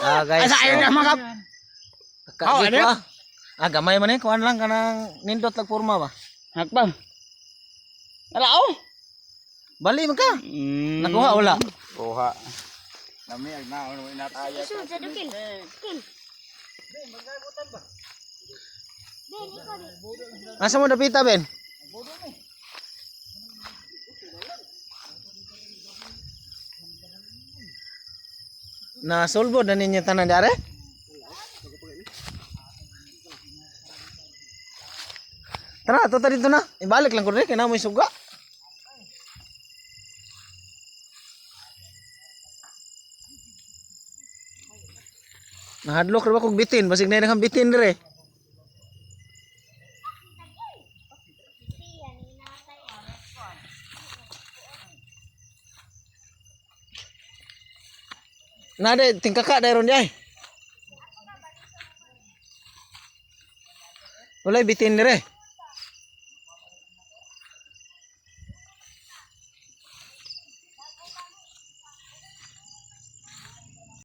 Ah, guys. Asa ayaw so, na mga ka- Oh, di ano? ah. Gamay man eh. Kuhan lang ka ng nindot lang forma ba? Hakbang. Ala oh. Bali man ka. Mm. Nakuha wala. Kuha. Lami ag na ano inataya. Isun sa dukil. Kil. Asa mo dapita Ben? Na solbo na ninyo tanan dare? Tara, to dito na. Ibalik lang ko rin, kaya mo isuga. Nahadlok ra ba bitin, basig na yung bitin dire. Nade tingkaka dayron jay. Walay bitin dire.